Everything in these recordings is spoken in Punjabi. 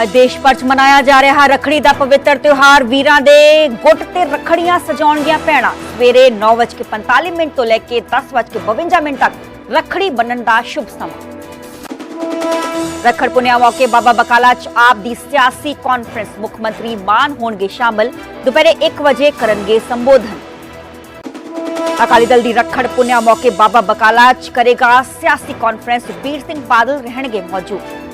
ਅੱਜ ਦੇਸ਼ ਭਰ ਚ ਮਨਾਇਆ ਜਾ ਰਿਹਾ ਰੱਖੜੀ ਦਾ ਪਵਿੱਤਰ ਤਿਉਹਾਰ। ਵੀਰਾਂ ਦੇ ਗੁੱਟ ਤੇ ਰੱਖੜੀਆਂ ਸਜਾਉਣਗੀਆਂ ਭੈਣਾਂ ਸਵੇਰੇ 9:45 ਮਿੰਟ ਤੋਂ ਲੈ ਕੇ 10:52 ਮਿੰਟ ਤੱਕ ਰੱਖੜੀ ਬੰਨਣ ਦਾ ਸ਼ੁਭ ਸਮਾਂ। ਰੱਖੜ ਪੁਨਿਆ ਮੌਕੇ ਬਾਬਾ ਬਕਾਲਾ ਚ ਆਪ ਦੀ ਸਿਆਸੀ ਕਾਨਫਰੰਸ ਮੁੱਖ ਮੰਤਰੀ ਮਾਨ ਹੋਣਗੇ ਸ਼ਾਮਲ। ਦੁਪਹਿਰੇ 1 ਵਜੇ ਕਰਨਗੇ ਸੰਬੋਧਨ। ਅਕਾਲੀ ਦਲ ਦੀ ਰੱਖੜ ਪੁਨਿਆ ਮੌਕੇ ਬਾਬਾ ਬਕਾਲਾ ਚ ਕਰੇਗਾ ਸਿਆਸੀ ਕਾਨਫਰੰਸ ਵੀਰ ਸਿੰਘ ਬਾਦਲ ਰਹਿਣਗੇ ਮੌਜੂਦ।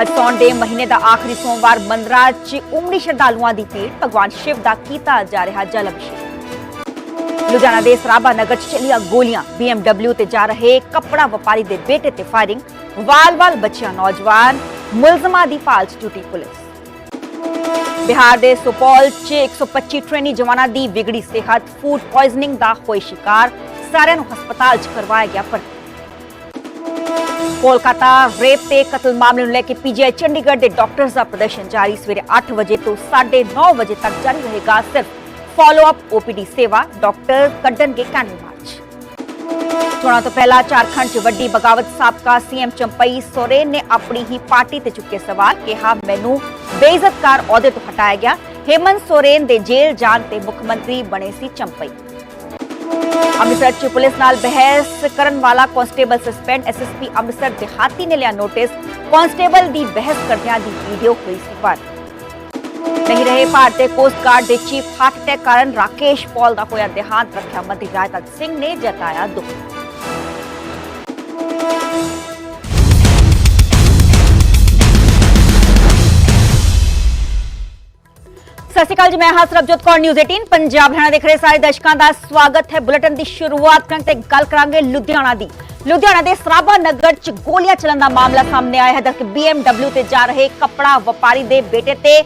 ਅੱਜ ਸੌਣ ਦੇ ਮਹੀਨੇ ਦਾ ਆਖਰੀ ਸੋਮਵਾਰ ਮੰਦਰਾਂ 'ਚ ਉਮੜੀ ਸ਼ਰਧਾਲੂਆਂ ਦੀ ਭੀੜ। ਭਗਵਾਨ ਸ਼ਿਵ ਦਾ ਕੀਤਾ ਜਾ ਰਿਹਾ ਜਲ ਅਭਿਸ਼ੇਕ। ਲੁਧਿਆਣਾ ਦੇ ਸਰਾਭਾ ਨਗਰ 'ਚ ਚੱਲੀਆਂ ਗੋਲੀਆਂ। BMW ਤੇ ਜਾ ਰਹੇ ਕੱਪੜਾ ਵਪਾਰੀ ਦੇ ਬੇਟੇ ਤੇ ਫਾਇਰਿੰਗ। ਵਾਲ-ਵਾਲ ਬੱਚਿਆਂ, ਨੌਜਵਾਨ ਮੁਲਜ਼ਮਾਂ ਦੀ ਭਾਲ 'ਚ ਜੁਟੀ ਪੁਲਿਸ। ਬਿਹਾਰ ਦੇ ਸੁਪੌਲ 'ਚ 125 ਟ੍ਰੇਨੀ ਜਵਾਨਾਂ ਦੀ ਵਿਗੜੀ ਸਿਹਤ। ਫੂਡ ਪੋਇਜ਼ਨਿੰਗ ਦਾ ਹੋਏ ਸ਼ਿਕਾਰ। ਸਾਰਿਆਂ ਨੂੰ ਹਸਪਤਾਲ 'ਚ ਕਰਵਾਇਆ ਗਿਆ ਭਰਤੀ। ਕੋਲਕਾਤਾ ਰੇਪ ਤੇ ਕਤਲ ਮਾਮਲੇ ਨੂੰ ਲੈ ਕੇ ਪੀਜੀਆਈ ਚੰਡੀਗੜ੍ਹ ਦੇ ਡਾਕਟਰਸ ਦਾ ਪ੍ਰਦਰਸ਼ਨ ਜਾਰੀ। ਸਵੇਰੇ 8 ਵਜੇ ਤੋਂ 9:30 ਵਜੇ ਤੱਕ ਜਾਰੀ ਰਹੇਗਾ ਸਿਰਫ ਫਾਲੋ ਅਪ ਓਪੀਡੀ ਸੇਵਾ। ਡਾਕਟਰ ਕੱਢਣਗੇ ਕੈਂਡਲ ਮਾਰਚ। ਚੋਣਾਂ ਤੋਂ ਪਹਿਲਾਂ ਝਾਰਖੰਡ 'ਚ ਵੱਡੀ ਬਗਾਵਤ ਸਾਬਕਾ ਸੀਐਮ ਚੰਪਈ ਸੋਰੇਨ ਨੇ ਆਪਣੀ ਹੀ ਪਾਰਟੀ ਤੇ ਚੁੱਕੇ ਸਵਾਲ, ਕਿਹਾ, ਮੈਨੂੰ ਬੇਇੱਜ਼ਤਕਾਰ ਅਹੁਦੇ ਤੋਂ ਹਟਾਇਆ ਗਿਆ। ਹੇਮੰਤ ਸੋਰੇਨ ਦੇ ਜੇਲ੍ਹ ਜਾਣ ਤੇ ਮੁੱਖ ਮੰਤਰੀ ਬਣੇ ਸੀ ਚੰਪਈ। ਅੰਮ੍ਰਿਤਸਰ 'ਚ ਪੁਲਿਸ ਨਾਲ ਬਹਿਸ ਕਰਨ ਵਾਲਾ ਕਾਂਸਟੇਬਲ ਸਸਪੈਂਡ ਐਸਐਸਪੀ ਅੰਮ੍ਰਿਤਸਰ ਦਿਹਾਤੀ ਨੇ ਲਿਆ ਨੋਟਿਸ। ਕਾਂਸਟੇਬਲ ਦੀ ਬਹਿਸ ਕਰਦਿਆਂ ਦੀ ਵੀਡੀਓ ਹੋਈ ਸੀ ਵਾਇਰਲ। ਨਹੀਂ ਰਹੇ ਭਾਰਤੀ ਕੋਸਟ ਗਾਰਡ ਦੇ ਚੀਫ ਹਾਰਟ ਅਟੈਕ ਕਾਰਨ ਰਾਕੇਸ਼ ਪੌਲ ਦਾ ਹੋਇਆ ਦੇਹਾਂਤ। ਰੱਖਿਆ ਮੰਤਰੀ ਰਾਜਨਾਥ ਸਿੰਘ ਨੇ ਜਤਾਇਆ ਦੁੱਖ। ਸਤਿ ਸ਼੍ਰੀ ਅਕਾਲ ਜੀ, ਮੈਂ ਹਾਂ ਸਰਬਜੋਤ ਕੌਰ ਨਿਊਜ਼ 18 ਪੰਜਾਬ ਹਰਿਆਣਾ ਦੇਖ ਰਹੇ ਸਾਰੇ ਦਰਸ਼ਕਾਂ ਦਾ ਸਵਾਗਤ ਹੈ ਬੁਲੇਟਿਨ ਦੀ ਸ਼ੁਰੂਆਤ ਕਰਨ ਤੇ ਗੱਲ ਕਰਾਂਗੇ ਲੁਧਿਆਣਾ ਦੀ। ਲੁਧਿਆਣਾ ਦੇ ਸਰਾਭਾ ਨਗਰ ਚ ਗੋਲੀਆਂ ਚੱਲਣ ਦਾ ਮਾਮਲਾ ਸਾਹਮਣੇ ਆਇਆ ਹੈ ਦਰਕ BMW ਤੇ ਜਾ ਰਹੇ ਕੱਪੜਾ ਵਪਾਰੀ ਦੇ ਬੇਟੇ ਤੇ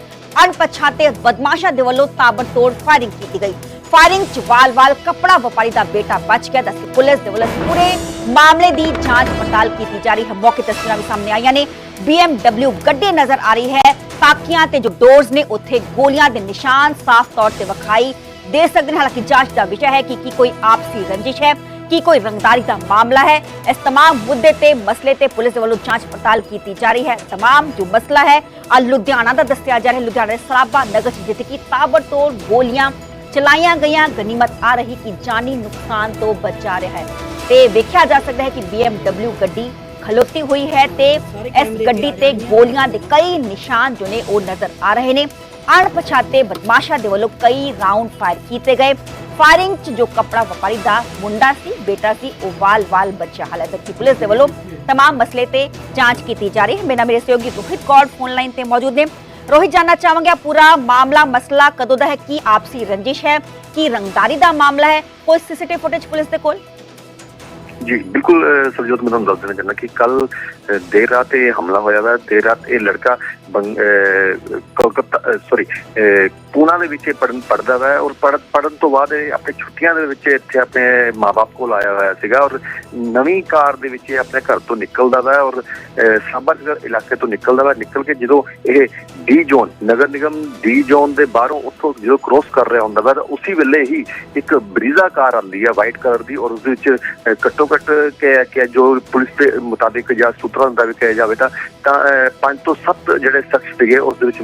ਅਣਪਛਾਤੇ ਬਦਮਾਸ਼ਾਂ ਦੇ ਵੱਲੋਂ ਤਾਬੜਤੋੜ ਫਾਇਰਿੰਗ ਕੀਤੀ ਗਈ। ਫਾਇਰਿੰਗ ਚ ਵਾਲ-ਵਾਲ ਕੱਪੜਾ ਵਪਾਰੀ ਦਾ ਬੇਟਾ ਬਚ ਗਿਆ ਦੱਸੀ ਪੁਲਿਸ ਦੇ ਵੱਲੋਂ ਪੂਰੇ ਮਾਮਲੇ ਦੀ ਜਾਂਚ ਪੜਤਾਲ ਕੀਤੀ ਜਾ ਰਹੀ ਹੈ। ਮੌਕੇ ਤਸਵੀਰਾਂ ਵੀ ਸਾਹਮਣੇ ਆਈਆਂ ਨੇ। BMW ਗੱਡੀ ਨਜ਼ਰ ਆ ਰਹੀ ਹੈ ਤਾਕੀਆਂ ਤੇ ਜੋ ਡੋਰਸ ਨੇ ਉੱਥੇ ਗੋਲੀਆਂ ਦੇ ਨਿਸ਼ਾਨ ਸਾਫ਼ ਤੌਰ ਤੇ ਵਿਖਾਈ ਦੇ ਸਕਦੇ ਨੇ ਹਾਲਾਂਕਿ ਜਾਂਚ ਦਾ ਵਿਸ਼ਾ ਹੈ ਕਿ ਕੀ ਕੋਈ ਆਪਸੀ ਰੰਜਿਸ਼ ਹੈ ਕੀ ਕੋਈ ਰੰਗਦਾਰੀ ਦਾ ਮਾਮਲਾ ਹੈ ਇਸ तमाम ਮੁੱਦੇ ਤੇ ਮਸਲੇ ਤੇ ਪੁਲਿਸ ਦੇ ਵੱਲੋਂ ਜਾਂਚ ਪੜਤਾਲ ਕੀਤੀ ਜਾ ਰਹੀ ਹੈ तमाम ਜੋ ਮਸਲਾ ਹੈ ਆ ਲੁਧਿਆਣਾ ਦਾ ਦੱਸਿਆ ਜਾ ਰਿਹਾ ਹੈ ਲੁਧਿਆਣਾ ਦੇ ਸਰਾਭਾ ਨਗਰ ਚ ਜਿੱਥੇ ਕਿ ਤਾਬੜਤੋੜ ਗੋਲੀਆਂ ਚਲਾਈਆਂ ਗਈਆਂ ਗਨੀਮਤ ਆ ਰਹੀ ਕਿ ਜਾਨੀ ਨੁਕਸਾਨ ਤੋਂ ਬਚਾ ਰਿਹਾ ਹੈ ਤੇ ਵੇਖਿਆ ਜਾ ਸਕਦਾ ਹੈ ਕਿ BMW ਗੱਡੀ ਖਲੋਤੀ ਹੋਈ ਹੈ ਤੇ ਇਸ ਗੱਡੀ ਤੇ ਗੋਲੀਆਂ ਦੇ ਕਈ ਨਿਸ਼ਾਨ ਜੋ ਨੇ ਉਹ ਨਜ਼ਰ ਆ ਰਹੇ ਨੇ ਅਣਪਛਾਤੇ ਬਦਮਾਸ਼ਾਂ ਦੇ ਵੱਲੋਂ ਕਈ ਰਾਉਂਡ ਫਾਇਰ ਕੀਤੇ ਗਏ ਫਾਇਰਿੰਗ 'ਚ ਜੋ ਕਪੜਾ ਵਪਾਰੀ ਦਾ ਮੁੰਡਾ ਸੀ ਬੇਟਾ ਸੀ ਉਹ ਵਾਲ-ਵਾਲ ਬੱਚਾ ਹਾਲਾਂਕਿ ਕਿ ਪੁਲਿਸ ਦੇ ਵੱਲੋਂ तमाम ਮਸਲੇ ਤੇ ਜਾਂਚ ਕੀਤੀ ਜਾ ਰਹੀ ਹੈ ਮੇਰਾ ਮੇਰੇ ਸਹਿਯੋਗੀ ਰੋਹਿਤ ਕੌਰ ਫੋਨ ਲਾਈਨ ਤੇ ਮੌਜੂਦ ਨੇ ਰੋਹਿਤ ਜਾਨਣਾ ਚਾਹਾਂਗੇ ਆਹ ਪੂਰਾ ਮਾਮਲਾ ਮਸਲਾ ਕਦੋਂ ਦਾ ਹੈ ਕੀ ਆਪਸੀ ਰੰਜਿਸ਼ ਹੈ ਕੀ ਰੰਗਦਾਰੀ ਦਾ ਮਾਮਲਾ ਹੈ ਕੋਈ ਸੀਸੀਟੀਵੀ ਫੁਟੇਜ ਪੁਲਿਸ ਦੇ ਕੋਲ ਜੀ ਬਿਲਕੁਲ ਸਰਜੋਤ ਮੈਂ ਤੁਹਾਨੂੰ ਦੱਸ ਦੇਣਾ ਚਾਹੁੰਦਾ ਕਿ ਕੱਲ ਦੇਰ ਰਾਤ ਇਹ ਹਮਲਾ ਹੋਇਆ ਵਾ। ਦੇਰ ਰਾਤ ਇਹ ਲੜਕਾ ਬੰਗ- ਅਹ, ਕੋਲਕਾਤਾ ਸੌਰੀ ਪੂਨਾ ਦੇ ਵਿੱਚ ਪੜਨ ਪੜਦਾ ਵਾ ਔਰ ਪੜ੍ਹ- ਪੜਨ ਤੋਂ ਬਾਅਦ ਇਹ ਆਪਣੇ ਛੁੱਟੀਆਂ ਦੇ ਵਿੱਚ ਇੱਥੇ ਆਪਣੇ ਮਾਪੇ ਕੋਲ ਆਇਆ ਹੋਇਆ ਸੀਗਾ ਔਰ ਨਵੀਂ ਕਾਰ ਦੇ ਵਿੱਚ ਇਹ ਆਪਣੇ ਘਰ ਤੋਂ ਨਿਕਲਦਾ ਵਾ ਔਰ ਅਹ, ਸਾਂਭਾ ਨਗਰ ਇਲਾਕੇ ਤੋਂ ਨਿਕਲਦਾ ਵਾ। ਨਿਕਲ ਕੇ ਜਦੋਂ ਇਹ D zone Nagar Nigam D zone ਦੇ ਬਾਹਰੋਂ ਉੱਥੋਂ ਜਦੋਂ ਕ੍ਰੋਸ ਕਰ ਰਿਹਾ ਹੁੰਦਾ ਵਾ ਤਾਂ ਉਸੇ ਵੇਲੇ ਹੀ ਇੱਕ ਬਰੀਜ਼ਾ ਕਾਰ ਆਉਂਦੀ ਹੈ ਵਾਈਟ ਕਲਰ ਦੀ ਔਰ ਉਸ ਦੇ ਵਿੱਚ ਘੱਟੋ ਘੱਟ ਕਿ ਕਿ ਜੋ ਪੁਲਿਸ ਦੇ ਮੁਤਾਬਿਕ ਜਾਂ ਸੂਤਰਾਂ ਮੁਤਾਬਿਕ ਕਿਹਾ ਜਾਵੇ ਤਾਂ ਤਾਂ ਪੰਜ ਤੋਂ ਸੱਤ ਜਿਹੜੇ ਸ਼ਖਸ ਸੀਗੇ ਉਸ ਦੇ ਵਿੱਚ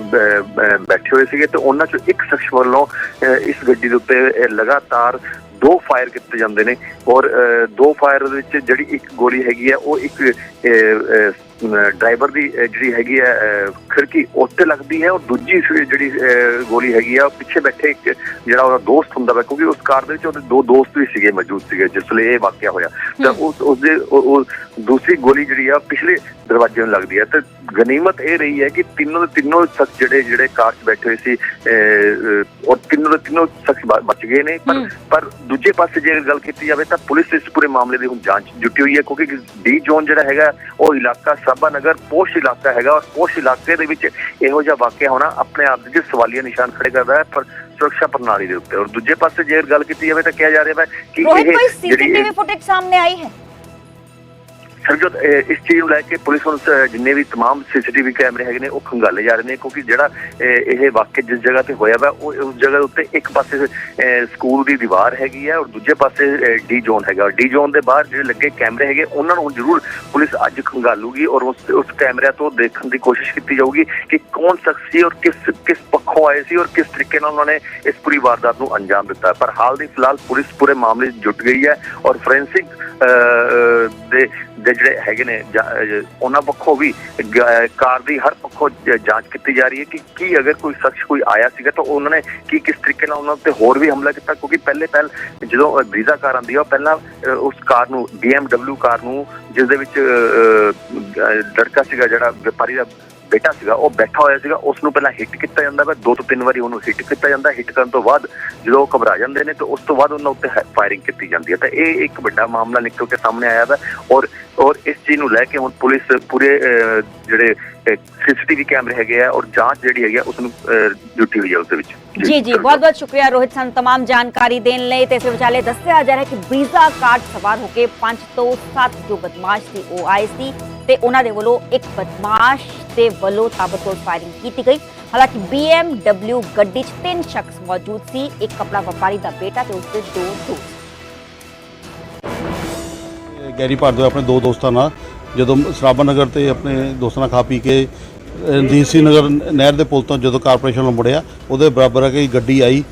ਬੈਠੇ ਹੋਏ ਸੀਗੇ ਤੇ ਉਹਨਾਂ ਚੋਂ ਇੱਕ ਸ਼ਖਸ ਵੱਲੋਂ ਅਹ, ਇਸ ਗੱਡੀ ਦੇ ਉੱਤੇ ਲਗਾਤਾਰ ਦੋ ਫਾਇਰ ਕੀਤੇ ਜਾਂਦੇ ਨੇ ਔਰ ਅਹ, ਦੋ ਫਾਇਰ ਦੇ ਵਿੱਚ ਜਿਹੜੀ ਇੱਕ ਗੋਲੀ ਹੈਗੀ ਹੈ ਉਹ ਇੱਕ ਡਰਾਈਵਰ ਦੀ ਜਿਹੜੀ ਹੈਗੀ ਹੈ ਖਿੜਕੀ ਉੱਤੇ ਲੱਗਦੀ ਹੈ ਔਰ ਦੂਜੀ ਜਿਹੜੀ ਗੋਲੀ ਹੈਗੀ ਆ ਪਿੱਛੇ ਬੈਠੇ ਇੱਕ ਜਿਹੜਾ ਉਹਦਾ ਦੋਸਤ ਹੁੰਦਾ ਵਾ ਕਿਉਂਕਿ ਉਸ ਕਾਰ ਦੇ ਵਿੱਚ ਉਹਦੇ ਦੋ ਦੋਸਤ ਵੀ ਸੀਗੇ ਮੌਜੂਦ ਸੀਗੇ ਜਿਸ ਵੇਲੇ ਇਹ ਵਾਕਿਆ ਹੋਇਆ। ਤਾਂ ਉਸ ਉਹ ਉਹ ਦੂਸਰੀ ਗੋਲੀ ਜਿਹੜੀ ਆ ਪਿਛਲੇ ਦਰਵਾਜ਼ੇ ਨੂੰ ਲੱਗਦੀ ਹੈ ਤੇ ਗਨੀਮਤ ਇਹ ਰਹੀ ਹੈ ਕਿ ਤਿੰਨੋਂ ਦੇ ਤਿੰਨੋਂ ਸ਼ਖਸ ਜਿਹੜੇ ਜਿਹੜੇ ਕਾਰ 'ਚ ਬੈਠੇ ਹੋਏ ਸੀ ਔਰ ਤਿੰਨੋਂ ਦੇ ਤਿੰਨੋਂ ਸ਼ਖਸ ਬਚ ਗਏ ਨੇ। ਪਰ। ਪਰ ਦੂਜੇ ਪਾਸੇ ਜੇ ਗੱਲ ਕੀਤੀ ਜਾਵੇ ਤਾਂ ਪੁਲਿਸ ਇਸ ਪੂਰੇ ਮਾਮਲੇ ਦੀ ਹੁਣ ਜਾਂਚ ਜੁਟੀ ਹੋਈ ਹੈ ਕਿਉਂਕਿ ਡੀ ਜ਼ੋਨ ਜਿਹੜਾ ਹੈਗਾ ਉਹ ਇਲਾਕਾ ਸਾਬਾ ਨਗਰ ਪੋਸ਼ ਇਲਾਕਾ ਹੈਗਾ ਔਰ ਪੋਸ਼ ਇਲਾਕੇ ਦੇ ਵਿੱਚ ਇਹੋ ਜਿਹਾ ਵਾਕਿਆ ਹੋਣਾ ਆਪਣੇ ਆਪ ਦੇ ਸਵਾਲੀਆ ਨਿਸ਼ਾਨ ਖੜੇ ਕਰਦਾ ਹੈ ਪਰ ਸੁਰੱਖਿਆ ਪ੍ਰਣਾਲੀ ਦੇ ਉੱਤੇ। ਔਰ ਦੂਜੇ ਪਾਸੇ ਜੇ ਗੱਲ ਕੀਤੀ ਜਾਵੇ ਤਾਂ ਕਿਹਾ ਜਾ ਰਿਹਾ ਹੈ ਕਿ ਇਹ ਸੀਸੀਟੀਵੀ ਫੁਟੇਜ ਸਾਹਮਣੇ ਆਈ ਹੈ। ਸਰਜੋਤ ਇਹ- ਇਸ ਚੀਜ਼ ਨੂੰ ਲੈ ਕੇ ਪੁਲਿਸ ਹੁਣ ਸ- ਜਿੰਨੇ ਵੀ तमाम ਸੀਸੀਟੀਵੀ ਕੈਮਰੇ ਹੈਗੇ ਨੇ ਉਹ ਖੰਗਾਲੇ ਜਾ ਰਹੇ ਨੇ ਕਿਉਂਕਿ ਜਿਹੜਾ ਇਹ ਇਹ ਵਾਕਿਆ ਜਿਸ ਜਗ੍ਹਾ ਤੇ ਹੋਇਆ ਵਾ ਉਹ ਉਸ ਜਗ੍ਹਾ ਉੱਤੇ ਇੱਕ ਪਾਸੇ ਅਹ, ਸਕੂਲ ਦੀ ਦੀਵਾਰ ਹੈਗੀ ਹੈ ਔਰ ਦੂਜੇ ਪਾਸੇ ਡੀ ਜ਼ੋਨ ਹੈਗਾ ਡੀ ਜ਼ੋਨ ਦੇ ਬਾਹਰ ਜਿਹੜੇ ਲੱਗੇ ਕੈਮਰੇ ਹੈਗੇ ਉਹਨਾਂ ਨੂੰ ਜ਼ਰੂਰ ਪੁਲਿਸ ਅੱਜ ਖੰਗਾਲੂਗੀ ਔਰ ਉਸ ਉਸ ਕੈਮਰਿਆਂ ਤੋਂ ਦੇਖਣ ਦੀ ਕੋਸ਼ਿਸ਼ ਕੀਤੀ ਜਾਊਗੀ ਕਿ ਕੌਣ ਸ਼ਖਸ ਸੀ ਔਰ ਕਿਸ ਕਿਸ ਪੱਖੋਂ ਆਏ ਸੀ ਔਰ ਕਿਸ ਤਰੀਕੇ ਨਾਲ ਉਹਨਾਂ ਨੇ ਇਸ ਪੂਰੀ ਵਾਰਦਾਤ ਨੂੰ ਅੰਜਾਮ ਦਿੱਤਾ ਪਰ ਹਾਲ ਦੀ ਫਿਲਹਾਲ ਪੁਲਿਸ ਪੂਰੇ ਮਾਮਲੇ 'ਚ ਜੁਟ ਗਈ ਹੈ ਔਰ ਫੋਰੈਂਸਿਕ ਦੇ ਦੇ ਜਿਹੜੇ ਹੈਗੇ ਨੇ ਉਹਨਾਂ ਪੱਖੋਂ ਵੀ ਕਾਰ ਦੀ ਹਰ ਪੱਖੋਂ ਜਾਂਚ ਕੀਤੀ ਜਾ ਰਹੀ ਹੈ ਕਿ ਕੀ ਅਗਰ ਕੋਈ ਸ਼ਖਸ ਕੋਈ ਆਇਆ ਸੀਗਾ ਤਾਂ ਉਹਨਾਂ ਨੇ ਕੀ ਕਿਸ ਤਰੀਕੇ ਨਾਲ ਉਹਨਾਂ ਤੇ ਹੋਰ ਵੀ ਹਮਲਾ ਕੀਤਾ? ਕਿਉਂਕਿ ਪਹਿਲੇ ਪਹਿਲ ਜਦੋਂ ਬਰੀਜ਼ਾ ਕਾਰ ਆਉਂਦੀ ਹੈ ਉਹ ਪਹਿਲਾਂ ਉਸ ਕਾਰ ਨੂੰ BMW ਕਾਰ ਨੂੰ ਜਿਸ ਦੇ ਵਿੱਚ ਅਹ, ਲੜਕਾ ਸੀਗਾ ਜਿਹੜਾ ਵਪਾਰੀ ਦਾ ਬੇਟਾ ਸੀਗਾ ਉਹ ਬੈਠਾ ਹੋਇਆ ਸੀਗਾ ਉਸ ਨੂੰ ਪਹਿਲਾਂ ਹਿੱਟ ਕੀਤਾ ਜਾਂਦਾ ਵਾ ਦੋ ਤੋਂ ਤਿੰਨ ਵਾਰੀ ਉਹਨੂੰ ਹਿੱਟ ਕੀਤਾ ਜਾਂਦਾ ਹਿੱਟ ਕਰਨ ਤੋਂ ਬਾਅਦ ਜਦੋਂ ਉਹ ਘਬਰਾ ਜਾਂਦੇ ਨੇ ਤਾਂ ਉਸ ਤੋਂ ਬਾਅਦ ਉਹਨਾਂ ਉੱਤੇ ਫਾਇਰਿੰਗ ਕੀਤੀ ਜਾਂਦੀ ਹੈ। ਤਾਂ ਇਹ ਇੱਕ ਵੱਡਾ ਮਾਮਲਾ ਨਿਕਲ ਕੇ ਸਾਹਮਣੇ ਆਇਆ ਵਾ ਔਰ ਔਰ ਇਸ ਚੀਜ਼ ਨੂੰ ਲੈ ਕੇ ਹੁਣ ਪੁਲਿਸ ਪੂਰੇ ਅਹ, ਜਿਹੜੇ ਸੀਸੀਟੀਵੀ ਕੈਮਰੇ ਹੈਗੇ ਆ ਔਰ ਜਾਂਚ ਜਿਹੜੀ ਹੈਗੀ ਆ ਉਸ ਨੂੰ ਅਹ, ਜੁਟੀ ਹੋਈ ਹੈ ਉਸ ਦੇ ਵਿੱਚ ਜੀ ਜੀ ਬਹੁਤ ਬਹੁਤ ਸ਼ੁਕਰੀਆ ਰੋਹਿਤ ਸਾਨੂੰ तमाम ਜਾਣਕਾਰੀ ਦੇਣ ਲਈ ਤੇ ਇਸ ਵਿਚਾਲੇ ਦੱਸਿਆ ਜਾ ਰਿਹਾ ਕਿ ਬਰੀਜ਼ਾ ਕਾਰ ਸਵਾਰ ਹੋ ਕੇ 5 ਤੋਂ 7 ਜੋ ਬਦਮਾਸ਼ ਸੀ ਉਹ ਆਏ ਸੀ ਤੇ ਉਹਨਾਂ ਦੇ ਵੱਲੋਂ ਇੱਕ ਬਦਮਾਸ਼ ਦੇ ਵੱਲੋਂ ਤਾਬੜਤੋੜ ਫਾਇਰਿੰਗ ਕੀਤੀ ਗਈ ਹਾਲਾਂਕਿ BMW ਗੱਡੀ 'ਚ ਤਿੰਨ ਸ਼ਖਸ ਮੌਜੂਦ ਸੀ ਇੱਕ ਕਪੜਾ ਵਪਾਰੀ ਦਾ ਬੇਟਾ ਤੇ ਉਸਦੇ ਦੋ ਦੋਸਤ ਗੈਰੀ ਭਾਰਦਵਾਜ ਆਪਣੇ ਦੋ ਦੋਸਤਾਂ ਨਾਲ ਜਦੋਂ ਸਰਾਭਾ ਨਗਰ ਤੇ ਆਪਣੇ ਦੋਸਤਾਂ ਨਾਲ ਖਾ ਪੀ ਕੇ ਡੀਸੀ ਨਗਰ ਨਹਿਰ ਦੇ ਪੁਲ ਤੋਂ ਜਦੋਂ ਕਾਰਪੋਰੇਸ਼ਨ ਨੂੰ ਮੁੜਿਆ, ਉਹਦੇ ਬਰਾਬਰ ਆ ਕਿ ਗੱਡੀ ਆਈ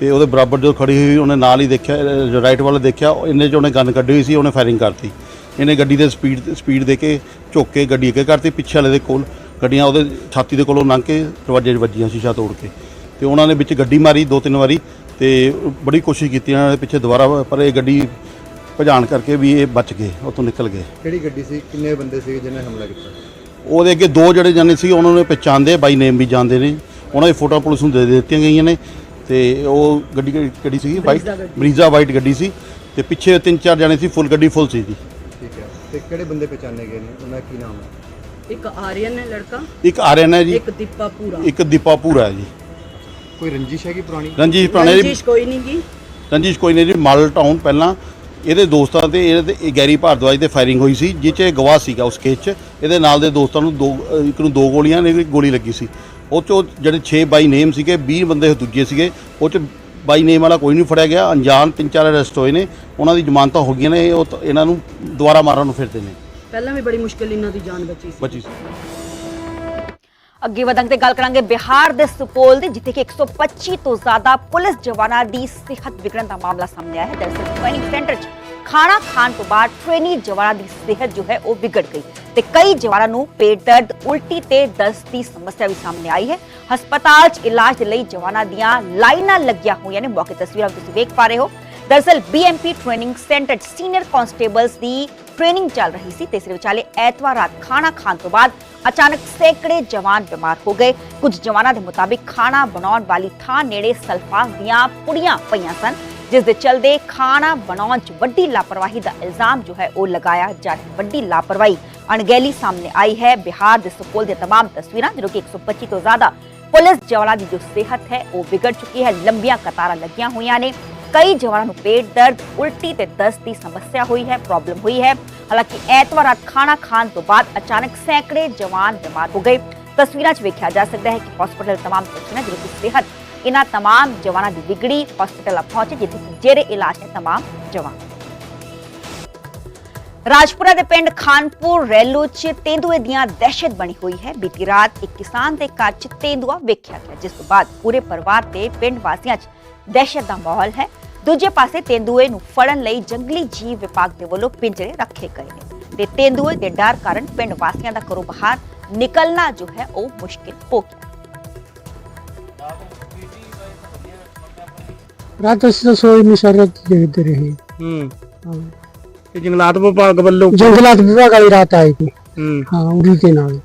ਤੇ ਉਹਦੇ ਬਰਾਬਰ ਜਦੋਂ ਖੜੀ ਹੋਈ, ਉਹਨੇ ਨਾਲ ਹੀ ਦੇਖਿਆ ਰਾਈਟ ਵੱਲ ਦੇਖਿਆ, ਇੰਨੇ 'ਚ ਉਹਨੇ ਗਨ ਕੱਢੀ ਹੋਈ ਸੀ, ਉਹਨੇ ਫਾਇਰਿੰਗ ਕਰਤੀ। ਇਹਨੇ ਗੱਡੀ ਦੇ ਸਪੀਡ ਸਪੀਡ ਦੇ ਕੇ ਝੁੱਕ ਕੇ ਗੱਡੀ ਅੱਗੇ ਕਰਤੀ, ਪਿੱਛੇ ਵਾਲੇ ਦੇ ਕੋਲ ਗੱਡੀਆਂ ਉਹਦੇ ਛਾਤੀ ਦੇ ਕੋਲੋਂ ਲੰਘ ਕੇ ਦਰਵਾਜ਼ੇ 'ਚ ਵੱਜੀਆਂ ਸ਼ੀਸ਼ਾ ਤੋੜ ਕੇ। ਤੇ ਉਹਨਾਂ ਨੇ ਵਿੱਚ ਗੱਡੀ ਮਾਰੀ ਦੋ ਤਿੰਨ ਵਾਰੀ ਤੇ ਬੜੀ ਕੋਸ਼ਿਸ਼ ਕੀਤੀ ਇਹਨਾਂ ਨੇ ਪਿੱਛੇ ਦੁਬਾਰਾ, ਪਰ ਇਹ ਗੱਡੀ ਭਜਾਣ ਕਰਕੇ ਵੀ ਇਹ ਬਚ ਗਏ ਉੱਥੋਂ ਨਿਕਲ ਗਏ। ਕਿਹੜੀ ਗੱਡੀ ਸੀ? ਕਿੰਨੇ ਬੰਦੇ ਸੀ ਜਿਨ੍ਹਾਂ ਨੇ ਹਮਲਾ ਕੀਤਾ? ਉਹਦੇ ਅੱਗੇ ਦੋ ਜਿਹੜੇ ਜਾਨੇ ਸੀ ਉਹਨਾਂ ਨੂੰ ਪਛਾਣਦੇ ਬਾਈ ਨੇਮ ਵੀ ਜਾਣਦੇ ਨੇ। ਉਹਨਾਂ ਦੀ ਫੋਟੋ ਪੁਲਿਸ ਨੂੰ ਦੇ ਦਿੱਤੀਆਂ ਗਈਆਂ ਨੇ। ਤੇ ਉਹ ਗੱਡੀ ਕਿਹੜੀ ਕਿਹੜੀ ਸੀ ਵਾਈਟ ਬਰੀਜ਼ਾ ਵਾਈਟ ਗੱਡੀ ਸੀ। ਤੇ ਪਿੱਛੇ ਤਿੰਨ ਚਾਰ ਜਾਣੇ ਸੀ ਫੁੱਲ ਗੱਡੀ ਫੁੱਲ ਸੀ ਜੀ। ਠੀਕ ਹੈ। ਤੇ ਕਿਹੜੇ ਬੰਦੇ ਪਛਾਣੇ ਗਏ ਨੇ? ਉਹਨਾਂ ਦਾ ਕੀ ਨਾਮ ਹੈ? ਇੱਕ ਆਰੀਅਨ ਹੈ ਲੜਕਾ। ਇੱਕ ਆਰਿਆਨ ਹੈ ਜੀ। ਇੱਕ ਦੀਪਾ ਪੂਰਾ। ਇੱਕ ਦੀਪਾ ਪੂਰਾ ਹੈ ਜੀ। ਕੋਈ ਰੰਜਿਸ਼ ਹੈਗੀ ਪੁਰਾਣੀ? ਰਣਜੀਤ ਪੁਰਾਣੇ ਰੰਜਿਸ਼ ਕੋਈ ਨਹੀਂ ਗੀ। ਰਣਜੀਤ ਕੋਈ ਨਹੀਂ ਜੀ ਮਾਡਲ ਟਾਊਨ ਪਹਿਲਾਂ। ਇਹਦੇ ਦੋਸਤਾਂ ਤੇ ਇਹਦੇ ਤੇ ਗੈਰੀ ਭਾਰਦਵਾਜ ਤੇ ਫਾਇਰਿੰਗ ਹੋਈ ਸੀ ਜਿਹ 'ਚ ਇਹ ਗਵਾਹ ਸੀਗਾ ਉਸ ਕੇਸ 'ਚ। ਇਹਦੇ ਨਾਲ ਦੇ ਦੋਸਤਾਂ ਨੂੰ ਦੋ ਇੱਕ ਨੂੰ ਦੋ ਗੋਲੀਆਂ ਨੇ ਗੋਲੀ ਲੱਗੀ ਸੀ। ਉਹ 'ਚੋਂ ਜਿਹੜੇ 6 ਬਾਈ ਨੇਮ ਸੀਗੇ 20 ਬੰਦੇ ਦੂਜੇ ਸੀਗੇ ਉਹ 'ਚ ਬਾਈ ਨੇਮ ਵਾਲਾ ਕੋਈ ਨਹੀਂ ਫੜਿਆ ਗਿਆ। ਅਣਜਾਣ ਤਿੰਨ ਚਾਰ ਅਰੈਸਟ ਹੋਏ ਨੇ। ਉਹਨਾਂ ਦੀ ਜ਼ਮਾਨਤਾਂ ਹੋ ਗਈਆਂ ਨੇ ਇਹ ਉਹ ਇਹਨਾਂ ਨੂੰ ਦੁਬਾਰਾ ਮਾਰਨ ਨੂੰ ਫਿਰਦੇ ਨੇ। ਪਹਿਲਾਂ ਵੀ ਬੜੀ ਮੁਸ਼ਕਿਲ ਇਹਨਾਂ ਦੀ ਜਾਨ ਬਚੀ ਸੀ। ਬਚੀ ਸੀ। ਅੱਗੇ ਵਧਾਂਗੇ ਤੇ ਗੱਲ ਕਰਾਂਗੇ ਬਿਹਾਰ ਦੇ ਸੁਪੋਲ ਦੀ, ਜਿੱਥੇ ਕਿ 125 ਤੋਂ ਜ਼ਿਆਦਾ ਪੁਲਿਸ ਜਵਾਨਾਂ ਦੀ ਸਿਹਤ ਵਿਗੜਨ ਦਾ ਮਾਮਲਾ ਸਾਹਮਣੇ ਆਇਆ ਹੈ। ਦਰਅਸਲ ਟ੍ਰੇਨਿੰਗ ਸੈਂਟਰ 'ਚ ਖਾਣਾ ਖਾਣ ਤੋਂ ਬਾਅਦ ਟ੍ਰੇਨੀ ਜਵਾਨਾਂ ਦੀ ਸਿਹਤ ਜੋ ਹੈ ਉਹ ਵਿਗੜ ਗਈ ਤੇ ਕਈ ਜਵਾਨਾਂ ਨੂੰ ਪੇਟ ਦਰਦ, ਉਲਟੀ ਤੇ ਦਸਤ ਦੀ ਸਮੱਸਿਆ ਵੀ ਸਾਹਮਣੇ ਆਈ ਹੈ। ਹਸਪਤਾਲ 'ਚ ਇਲਾਜ ਦੇ ਲਈ ਜਵਾਨਾਂ ਦੀਆਂ ਲਾਈਨਾਂ ਲੱਗੀਆਂ ਹੋਈਆਂ ਨੇ। ਮੌਕੇ ਤਸਵੀਰਾਂ ਤੁਸੀਂ ਵੇਖ ਪਾ ਰਹੇ ਹੋ। ਦਰਅਸਲ ਬੀਐਮਪੀ ਟ੍ਰੇਨਿੰਗ ਸੈਂਟਰ 'ਚ ਸੀਨੀਅਰ ਕਾਂਸਟੇਬਲਸ ਦੀ ਟ੍ਰੇਨਿੰਗ ਚੱਲ ਰਹੀ ਸੀ ਤੇ ਇਸ ਦੇ ਵਿਚਾਲੇ ਐਤਵਾਰ ਰਾਤ ਖਾਣਾ ਖਾਣ ਤੋਂ ਬਾਅਦ ਅਚਾਨਕ ਸੈਂਕੜੇ ਜਵਾਨ ਬਿਮਾਰ ਹੋ ਗਏ ਕੁਝ ਜਵਾਨਾਂ ਦੇ ਮੁਤਾਬਿਕ ਖਾਣਾ ਬਣਾਉਣ ਵਾਲੀ ਥਾਂ ਨੇੜੇ ਸਲਫਾਸ ਦੀਆਂ ਪੁੜੀਆਂ ਪਈਆਂ ਸਨ ਜਿਸ ਦੇ ਚਲਦੇ ਖਾਣਾ ਬਣਾਉਣ 'ਚ ਵੱਡੀ ਲਾਪਰਵਾਹੀ ਦਾ ਇਲਜ਼ਾਮ ਜੋ ਹੈ ਉਹ ਲਗਾਇਆ ਜਾ ਰਿਹਾ ਹੈ। ਵੱਡੀ ਲਾਪਰਵਾਹੀ ਅਣਗਹਿਲੀ ਸਾਹਮਣੇ ਆਈ ਹੈ ਬਿਹਾਰ ਦੇ ਸੁਪੋਲ ਦੇ तमाम ਤਸਵੀਰਾਂ ਜਦੋਂ ਕਿ 125 ਤੋਂ ਜ਼ਿਆਦਾ ਪੁਲਿਸ ਜਵਾਨਾਂ ਦੀ ਜੋ ਸਿਹਤ ਹੈ ਉਹ ਵਿਗੜ ਚੁੱਕੀ ਹੈ ਲੰਬੀਆਂ ਕਤਾਰਾਂ ਲੱਗੀਆਂ ਹੋਈਆਂ ਨੇ ਕਈ ਜਵਾਨਾਂ ਨੂੰ ਪੇਟ ਦਰਦ ਉਲਟੀ ਤੇ ਦਸਤ ਦੀ ਸਮੱਸਿਆ ਹੋਈ ਹੈ ਪ੍ਰੋਬਲਮ ਹੋਈ ਹੈ ਹਾਲਾਂਕਿ ਐਤਵਾਰ ਰਾਤ ਖਾਣਾ ਖਾਣ ਤੋਂ ਬਾਅਦ ਅਚਾਨਕ ਸੈਂਕੜੇ ਜਵਾਨ ਬਿਮਾਰ ਹੋ ਗਏ ਤਸਵੀਰਾਂ 'ਚ ਵੇਖਿਆ ਜਾ ਸਕਦਾ ਹੈ ਕਿ ਹਸਪੀਟਲ तमाम ਤਸਵੀਰਾਂ ਜਦੋਂ ਕਿ ਸਿਹਤ ਇਹਨਾਂ तमाम ਜਵਾਨਾਂ ਦੀ ਵਿਗੜੀ ਹਸਪੀਟਲ ਆ ਪਹੁੰਚੇ ਜਿੱਥੇ ਕਿ ਜੇਰੇ ਇਲਾਜ ਹੈ तमाम ਜਵਾਨ ਰਾਜਪੁਰਾ ਦੇ ਪਿੰਡ ਖਾਨਪੁਰ ਰੈਲੋ 'ਚ ਤੇਂਦੂਏ ਦੀਆਂ ਦਹਿਸ਼ਤ ਬਣੀ ਹੋਈ ਹੈ ਬੀਤੀ ਰਾਤ ਇੱਕ ਕਿਸਾਨ ਦੇ ਘਰ 'ਚ ਤੇਂਦੂਆ ਵੇਖਿਆ ਗਿਆ ਜਿਸ ਤੋਂ ਬਾਅਦ ਪੂਰੇ ਪਰਿਵਾਰ ਤੇ ਪਿੰਡ ਵਾਸੀਆਂ 'ਚ ਦਹਿਸ਼ਤ ਦਾ ਮਾਹੌਲ ਹੈ ਦੂਜੇ ਪਾਸੇ ਤੇਂਦੂਏ ਨੂੰ ਫੜਨ ਲਈ ਜੰਗਲੀ ਜੀਵ ਵਿਭਾਗ ਦੇ ਵੱਲੋਂ ਪਿੰਜਰੇ ਰੱਖੇ ਗਏ ਨੇ। ਤੇ ਤੇਂਦੂਏ ਦੇ ਡਰ ਕਾਰਨ ਪਿੰਡ ਵਾਸੀਆਂ ਦਾ ਘਰੋਂ ਬਾਹਰ ਨਿਕਲਣਾ ਜੋ ਹੈ ਉਹ ਮੁਸ਼ਕਿਲ ਹੋ ਗਿਆ। ਰਾਤ ਅਸੀਂ ਤਾਂ ਸੋਈ ਮੁਸ਼ਰਤ ਦੇਖਦੇ ਰਹੇ। ਹੂੰ। ਹਾਂ। ਤੇ ਜੰਗਲਾਤ ਵਿਭਾਗ ਵੱਲੋਂ ਜੰਗਲਾਤ ਵਿਭਾਗ ਵਾਲੀ ਰਾਤ ਆਈ ਥੀ ਹੂੰ। ਹਾਂ ਉਰੀ ਦੇ ਨਾਲ।